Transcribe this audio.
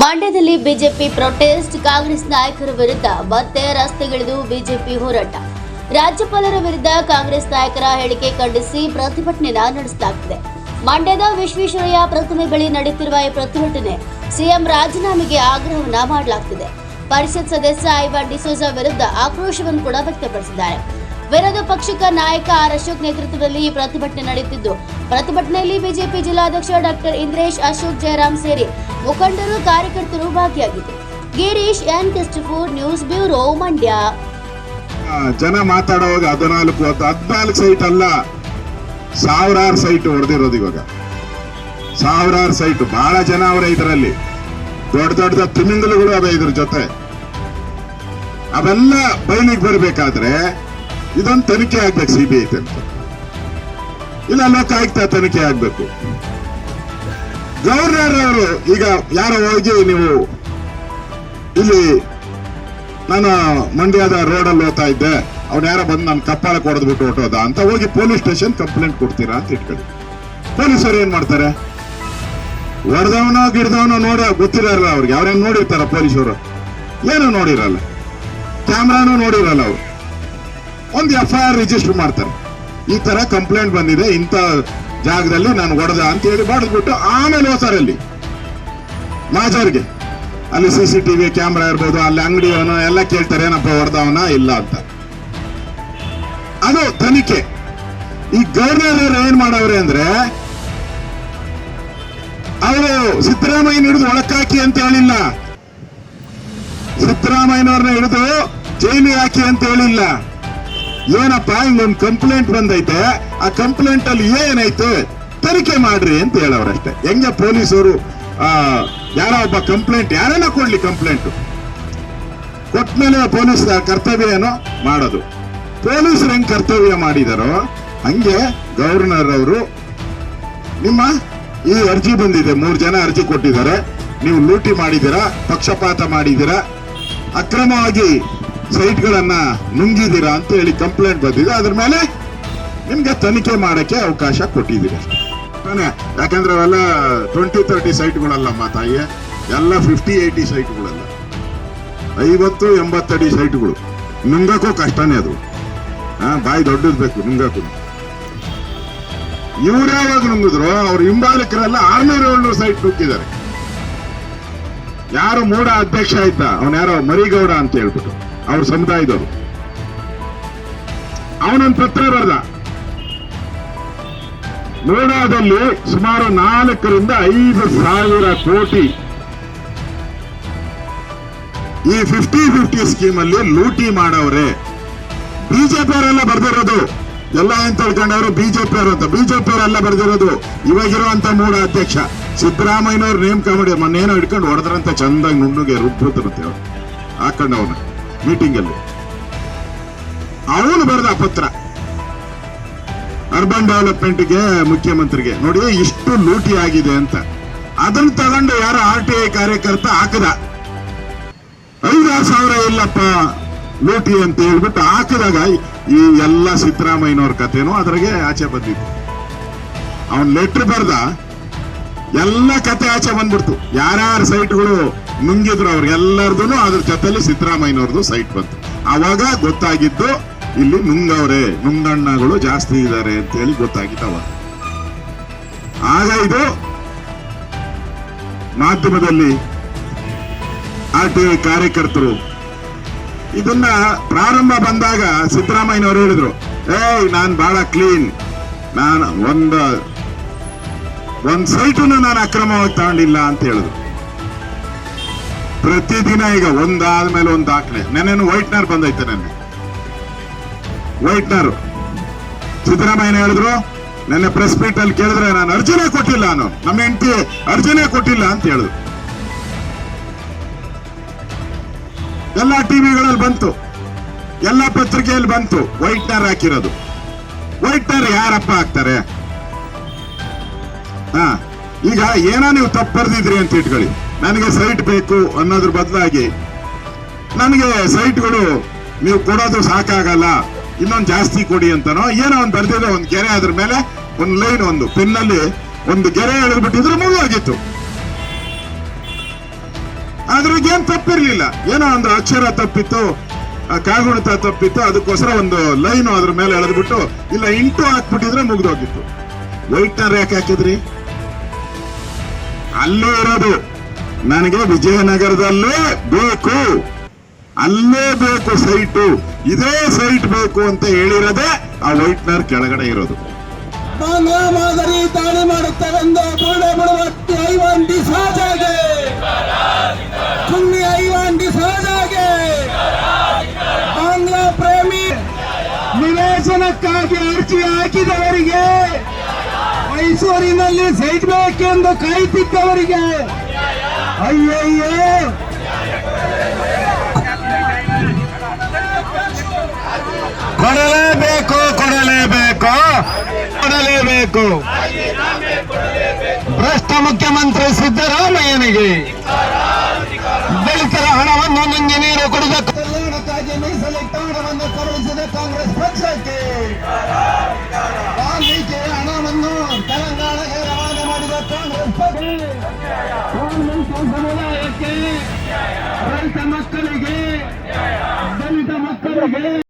ಮಂಡ್ಯದಲ್ಲಿ BJP protest, Congress ನಾಯಕರ ವಿರುದ್ಧ ಮತ್ತೆ ರಸ್ತೆಗಿಳಿದು ಬಿಜೆಪಿ ಹೋರಾಟ. ರಾಜ್ಯಪಾಲರ ವಿರುದ್ಧ ಕಾಂಗ್ರೆಸ್ ನಾಯಕರ ಹೇಳಿಕೆ ಖಂಡಿಸಿ ಪ್ರತಿಭಟನೆ ನಡೆಸಲಾಗಿದೆ ಮಂಡ್ಯದ ವಿಶ್ವೇಶ್ವರಯ್ಯ ಪ್ರತಿಮೆ ಬಳಿ ನಡೆಯುತ್ತಿರುವ ಈ ಪ್ರತಿಭಟನೆ ಸಿಎಂ ರಾಜೀನಾಮೆಗೆ ಆಗ್ರಹವನ್ನ ಮಾಡಲಾಗುತ್ತಿದೆ ಪರಿಷತ್ ಸದಸ್ಯ ಐವಾನ್ ಡಿಸೋಜಾ ವಿರುದ್ಧ ಆಕ್ರೋಶವನ್ನು ಕೂಡ ವ್ಯಕ್ತಪಡಿಸಿದ್ದಾರೆ. ವಿರೋಧ ಪಕ್ಷದ ನಾಯಕ ಆರ್ ಅಶೋಕ್ ನೇತೃತ್ವದಲ್ಲಿ ಈ ಪ್ರತಿಭಟನೆ ನಡೆಯುತ್ತಿದ್ದು, ಪ್ರತಿಭಟನೆಯಲ್ಲಿ ಬಿಜೆಪಿ ಜಿಲ್ಲಾಧ್ಯಕ್ಷ ಡಾಕ್ಟರ್ ಇಂದ್ರೇಶ್, ಅಶೋಕ್ ಜಯರಾಮ್ ಸೇರಿ ಮುಖಂಡರು, ಕಾರ್ಯಕರ್ತರು ಭಾಗಿಯಾಗಿದ್ದರು. Girish, N Christopher news bureau Mandya. ಜನ ಮಾತಾಡುವಾಗ ಹದಿನಾಲ್ಕು ಹದಿನಾಲ್ಕು ಸೈಟ್ ಅಲ್ಲ, ಸಾವಿರಾರು ಸೈಟ್ ಹೊಡೆದಿರೋದು ಇವಾಗ. ಸಾವಿರಾರು ಸೈಟ್, ಬಹಳ ಜನ ಅವರೇ ಇದರಲ್ಲಿ. ದೊಡ್ಡ ದೊಡ್ಡ ತಿಮಿಂಗಲುಗಳು ಅವೇ ಇದ್ರ ಜೊತೆ. ಅವೆಲ್ಲ ಬಯಲಿಗೆ ಬರಬೇಕಾದ್ರೆ ಇದೊಂದು ತನಿಖೆ ಆಗ್ಬೇಕು ಸಿ ಬಿ ಐ ತನಿಖೆ ಇಲ್ಲ, ಲೋಕಾಯುಕ್ತ ತನಿಖೆ ಆಗ್ಬೇಕು. ಗವರ್ನರ್ ಅವರು, ಈಗ ಯಾರೋ ಹೋಗಿ ನೀವು ಇಲ್ಲಿ ನಾನು ಮಂಡ್ಯದ ರೋಡಲ್ಲಿ ಹೋಗ್ತಾ ಇದ್ದೆ. ಅವ್ನು ಯಾರೋ ಬಂದು ನನ್ನ ಕಪ್ಪಾಳ ಕೊಡದ್ ಬಿಟ್ಟು ಹೊಟ್ಟೋದ ಅಂತ ಹೋಗಿ ಪೊಲೀಸ್ ಸ್ಟೇಷನ್ ಕಂಪ್ಲೇಂಟ್ ಕೊಡ್ತೀರಾ ಅಂತ ಇಟ್ಕೊಳ್ಳಿ. ಪೊಲೀಸರು ಏನ್ ಮಾಡ್ತಾರೆ? ಹೊಡೆದವನೋ ಗಿಡ್ದವನೋ ನೋಡ ಗೊತ್ತಿರಲ್ಲ ಅವ್ರಿಗೆ. ಅವ್ರೇನು ನೋಡಿರ್ತಾರ ಪೊಲೀಸರು? ಏನು ನೋಡಿರಲ್ಲ. ಕ್ಯಾಮ್ರಾನು ನೋಡಿರಲ್ಲ ಅವ್ರು. ಒಂದು ಎಫ್ ಐ ಆರ್ ರಿಜಿಸ್ಟರ್ ಮಾಡ್ತಾರೆ. ಈ ತರ ಕಂಪ್ಲೇಂಟ್ ಬಂದಿದೆ, ಇಂಥ ಜಾಗದಲ್ಲಿ ನಾನು ಹೊಡೆದ ಅಂತ ಹೇಳಿ ಹೊಡೆದ್ಬಿಟ್ಟು ಆಮೇಲೆ ಹೋಗ್ತಾರೆ ಅಲ್ಲಿ ಮಾಜರ್ಗೆ. ಅಲ್ಲಿ ಸಿ ಸಿ ಟಿವಿ ಕ್ಯಾಮ್ರಾ ಇರ್ಬೋದು, ಅಲ್ಲಿ ಅಂಗಡಿಯವನು ಎಲ್ಲ ಕೇಳ್ತಾರೆ, ಏನಪ್ಪ ಹೊಡೆದವನ? ಇಲ್ಲ ಅಂತ. ಅದು ತನಿಖೆ. ಈ ಗವರ್ನರ್ ಏನ್ ಮಾಡವ್ರೆ ಅಂದ್ರೆ, ಅವರು ಸಿದ್ದರಾಮಯ್ಯನ ಹಿಡಿದು ಒಳಕ್ಕಾಕಿ ಅಂತ ಹೇಳಿಲ್ಲ. ಸಿದ್ದರಾಮಯ್ಯನವ್ರನ್ನ ಹಿಡಿದು ಜೈಲಿಗೆ ಹಾಕಿ ಅಂತ ಹೇಳಿಲ್ಲ. ಏನಪ್ಪ ಹಿಂಗೊಂದು ಕಂಪ್ಲೇಂಟ್ ಬಂದೈತೆ. ಆ ಕಂಪ್ಲೇಂಟ್ ಅಲ್ಲಿ ಏನೈತೆ ತನಿಖೆ ಮಾಡ್ರಿ ಅಂತ ಹೇಳೋರಷ್ಟೇ ಹೆಂಗೆ ಪೊಲೀಸರು ಯಾರೋ ಒಬ್ಬ ಕಂಪ್ಲೇಂಟ್ ಯಾರನ್ನ ಕೊಡ್ಲಿ ಕಂಪ್ಲೇಂಟ್ ಕೊಟ್ಮೇಲೆ ಪೊಲೀಸ್ ಕರ್ತವ್ಯ ಏನೋ? ಮಾಡೋದು. ಪೊಲೀಸರು ಹೆಂಗ್ ಕರ್ತವ್ಯ ಮಾಡಿದಾರೋ, ಹಂಗೆ ಗವರ್ನರ್ ಅವರು ನಿಮ್ಮ ಈ ಅರ್ಜಿ ಬಂದಿದೆ, ಮೂರು ಜನ ಅರ್ಜಿ ಕೊಟ್ಟಿದ್ದಾರೆ. ನೀವು ಲೂಟಿ ಮಾಡಿದ್ದೀರಾ, ಪಕ್ಷಪಾತ ಮಾಡಿದ್ದೀರಾ, ಅಕ್ರಮವಾಗಿ ಸೈಟ್ಗಳನ್ನ ನುಂಗಿದ್ದೀರಾ ಅಂತ ಹೇಳಿ ಕಂಪ್ಲೇಂಟ್ ಬಂದಿದೆ. ಅದ್ರ ಮೇಲೆ ನಿಮ್ಗೆ ತನಿಖೆ ಮಾಡಕ್ಕೆ ಅವಕಾಶ ಕೊಟ್ಟಿದ್ದೀರಿ? ಯಾಕಂದ್ರೆ ಅವೆಲ್ಲ ಟ್ವೆಂಟಿ ತರ್ಟಿ ಸೈಟ್ಗಳಲ್ಲಮ್ಮ ತಾಯಿ ಎಲ್ಲ ಫಿಫ್ಟಿ ಏಯ್ಟಿ ಸೈಟ್ಗಳಲ್ಲ. ಐವತ್ತು, ಎಂಬತ್ತಡಿ ಸೈಟ್ಗಳು. ನುಂಗಕ್ಕೂ ಕಷ್ಟನೇ ಅದು. ಹಾ, ಬಾಯಿ ದೊಡ್ಡದ್ಬೇಕು ನುಂಗಕ್ಕೂ. ಇವ್ರು ಯಾವಾಗ ನುಂಗಿದ್ರು, ಅವ್ರ ಹಿಂಬಾಲಕರೆಲ್ಲ ಆರ್ನೂರ, ಏಳ್ನೂರು ಸೈಟ್ ನುಗ್ಗಿದ್ದಾರೆ ಯಾರು ಮೂಡ ಅಧ್ಯಕ್ಷ ಆಯ್ತಾ? ಅವನ್ ಯಾರೋ ಮರಿಗೌಡ ಅಂತ ಹೇಳ್ಬಿಟ್ಟು. ಅವ್ರ ಸಮುದಾಯದವರು. ಅವನೊಂದು ಪತ್ರ ಬರೆದ ನೋಡಾದಲ್ಲಿ ಸುಮಾರು ನಾಲ್ಕರಿಂದ ಐದು ಸಾವಿರ ಕೋಟಿ. ಈ ಫಿಫ್ಟಿ ಫಿಫ್ಟಿ ಸ್ಕೀಮ್ ಅಲ್ಲಿ ಲೂಟಿ ಮಾಡವ್ರೆ. ಬಿಜೆಪಿ ಅವರೆಲ್ಲ ಬರ್ದಿರೋದು. ಎಲ್ಲ ಏನ್ ತಿಳ್ಕೊಂಡವರು? ಬಿಜೆಪಿ ಅವರು ಅಂತ. ಬಿಜೆಪಿ ಅವರೆಲ್ಲ ಬರ್ದಿರೋದು. ಇವಾಗಿರುವಂತ ಮೂಡ ಅಧ್ಯಕ್ಷ. ಸಿದ್ದರಾಮಯ್ಯನವ್ರು ನೇಮಕ ಮಾಡಿ ಮೊನ್ನೇನೋ ಹಿಡ್ಕೊಂಡು ಹೊಡೆದ್ರಂತ ಚಂದಾಗಿ ನುಣ್ಣಗೆ ರುಬ್ಬುತ್ತಿರುತ್ತೆ ಅವ್ರು. ಹಾಕೊಂಡವನ. ಮೀಟಿಂಗ್ ಅಲ್ಲಿ ಅವನು ಬರೆದ ಪತ್ರ. ಅರ್ಬನ್ ಡೆವಲಪ್ಮೆಂಟ್ಗೆ ಮುಖ್ಯಮಂತ್ರಿಗೆ. ನೋಡಿ ಇಷ್ಟು ಲೂಟಿ ಆಗಿದೆ ಅಂತ. ಅದನ್ನು ತಗೊಂಡು ಯಾರೋ ಆರ್ ಟಿ ಐ ಕಾರ್ಯಕರ್ತ ಹಾಕದ. ಐದಾರು ಸಾವಿರ ಇಲ್ಲಪ್ಪ, ಲೂಟಿ ಅಂತ ಹೇಳ್ಬಿಟ್ಟು ಹಾಕಿದಾಗ ಈ ಎಲ್ಲ ಸಿದ್ದರಾಮಯ್ಯನವ್ರ ಕಥೆನೂ ಅದ್ರಾಗೆ ಆಚೆ ಬಂದಿತ್ತು. ಅವನ್ ಲೆಟ್ರ್ ಬರ್ದ, ಎಲ್ಲ ಕತೆ ಆಚೆ ಬಂದ್ಬಿಡ್ತು. ಯಾರ್ಯಾರ ಸೈಟ್ಗಳು ನುಂಗಿದ್ರು ಅವ್ರಿಗೆಲ್ಲರದು ಅದ್ರ ಜೊತೆಲಿ ಸಿದ್ದರಾಮಯ್ಯನವ್ರದ್ದು ಸೈಟ್ ಬಂತು. ಅವಾಗ ಗೊತ್ತಾಗಿದ್ದು ಇಲ್ಲಿ ನುಂಗವ್ರೆ, ನುಂಗಣ್ಣಗಳು ಜಾಸ್ತಿ ಇದ್ದಾರೆ ಅಂತ ಹೇಳಿ ಗೊತ್ತಾಗಿತ್ತು ಆಗ ಇದು ಮಾಧ್ಯಮದಲ್ಲಿ ಆರ್ ಟಿ ಕಾರ್ಯಕರ್ತರು ಇದನ್ನ ಪ್ರಾರಂಭ ಬಂದಾಗ ಸಿದ್ದರಾಮಯ್ಯನವರು ಹೇಳಿದ್ರು, ಏಯ್, ನಾನ್ ಬಹಳ ಕ್ಲೀನ್ ನಾನು ಒಂದು, ಒಂದ್ ಸೈಟನ್ನು ನಾನು ಅಕ್ರಮವಾಗಿ ತಗೊಂಡಿಲ್ಲ ಅಂತ ಹೇಳಿದ್ರು. ಪ್ರತಿದಿನ ಈಗ ಒಂದಾದ್ಮೇಲೆ ಒಂದು ದಾಖಲೆ. ನೆನ್ನೆನು ವೈಟ್ನರ್ ಬಂದೈತೆ ನೆನ್ನೆ. ವೈಟ್ನರ್. ಸಿದ್ದರಾಮಯ್ಯನ ಹೇಳಿದ್ರು, ನೆನ್ನೆ ಪ್ರೆಸ್ ಮೀಟ್ ಅಲ್ಲಿ ಕೇಳಿದ್ರೆ ನಾನು ಅರ್ಜಿನ ಕೊಟ್ಟಿಲ್ಲ ನಾನು. ನಮ್ಮ ಹೆಂಡತಿ ಅರ್ಜಿನ ಕೊಟ್ಟಿಲ್ಲ ಅಂತ ಹೇಳಿದ್ರು. ಎಲ್ಲ ಟಿವಿಗಳಲ್ಲಿ ಬಂತು. ಎಲ್ಲ ಪತ್ರಿಕೆಯಲ್ಲಿ ಬಂತು. ವೈಟ್ನರ್ ಹಾಕಿರೋದು. ವೈಟ್ನರ್ ಯಾರಪ್ಪ ಹಾಕ್ತಾರೆ ಹಾ, ಈಗ ಏನೋ ನೀವು ತಪ್ಪರ್ದಿದ್ರಿ ಅಂತ ಇಟ್ಕೊಳ್ಳಿ. ನನಗೆ ಸೈಟ್ ಬೇಕು ಅನ್ನೋದ್ರ ಬದಲಾಗಿ ನನಗೆ ಸೈಟ್ಗಳು ನೀವು ಕೊಡೋದು ಸಾಕಾಗಲ್ಲ, ಇನ್ನೊಂದು ಜಾಸ್ತಿ ಕೊಡಿ ಅಂತನೋ, ಏನೋ ಒಂದು ಬರ್ತಿದ್ರೆ ಒಂದು ಗೆರೆ ಅದ್ರ ಮೇಲೆ, ಒಂದು ಲೈನ್ ಒಂದು, ಪೆನ್ನಲ್ಲಿ ಒಂದು ಗೆರೆ ಎಳೆದ್ಬಿಟ್ಟಿದ್ರೆ ಮುಗಿದೋಗಿತ್ತು ಅದ್ರಾಗೇನ್ ತಪ್ಪಿರ್ಲಿಲ್ಲ. ಏನೋ ಒಂದು ಅಕ್ಷರ ತಪ್ಪಿತ್ತು ಕಾಗುಣಿತ ತಪ್ಪಿತ್ತು, ಅದಕ್ಕೋಸ್ಕರ ಒಂದು ಲೈನ್ ಅದ್ರ ಮೇಲೆ ಎಳೆದ್ಬಿಟ್ಟು, ಇಲ್ಲ ಇಂಟು ಹಾಕ್ಬಿಟ್ಟಿದ್ರೆ ಮುಗ್ದೋಗಿತ್ತು. ವೈಟ್ನರ್ ಯಾಕೆ ಹಾಕಿದ್ರಿ? ಅಲ್ಲೂ ಇರೋದು. ನನಗೆ ವಿಜಯನಗರದಲ್ಲೇ ಬೇಕು. ಅಲ್ಲೇ ಬೇಕು ಸೈಟು. ಇದೇ ಸೈಟ್ ಬೇಕು ಅಂತ ಹೇಳಿರೋದೇ ಆ ವೈಟ್ನರ್ ಕೆಳಗಡೆ ಇರೋದು. ಮಾದರಿ ದಾಳಿ ಡಿಸಾಜಾಗೆ ಬಾಂಗ್ಲಾ ಪ್ರೇಮಿ ನಿವೇಶನಕ್ಕಾಗಿ ಅರ್ಜಿ ಹಾಕಿದವರಿಗೆ ಮೈಸೂರಿನಲ್ಲಿ ಸೈಟ್ ಬೇಕೆಂದು ಕಾಯ್ತಿದ್ದವರಿಗೆ ಅಯ್ಯಯ್ಯೋ! ಕೊಡಲೇಬೇಕು ಕೊಡಲೇಬೇಕು ಕೊಡಲೇಬೇಕು. ಭ್ರಷ್ಟ ಮುಖ್ಯಮಂತ್ರಿ ಸಿದ್ದರಾಮಯ್ಯನಿಗೆ ದಲಿತರ ಹಣವನ್ನು ನಿಂಗೆ ನೀರು ಕುಡಿದ ಕಲ್ಯಾಣಕ್ಕಾಗಿ ಮೀಸಲಿಟ್ಟ ಹಣವನ್ನು ಕರುಣಿಸಿದ ಕಾಂಗ್ರೆಸ್ ಪಕ್ಷಕ್ಕೆ. ರೈತ ಮಕ್ಕಳಿಗೆ ದಲಿತ ಮಕ್ಕಳಿಗೆ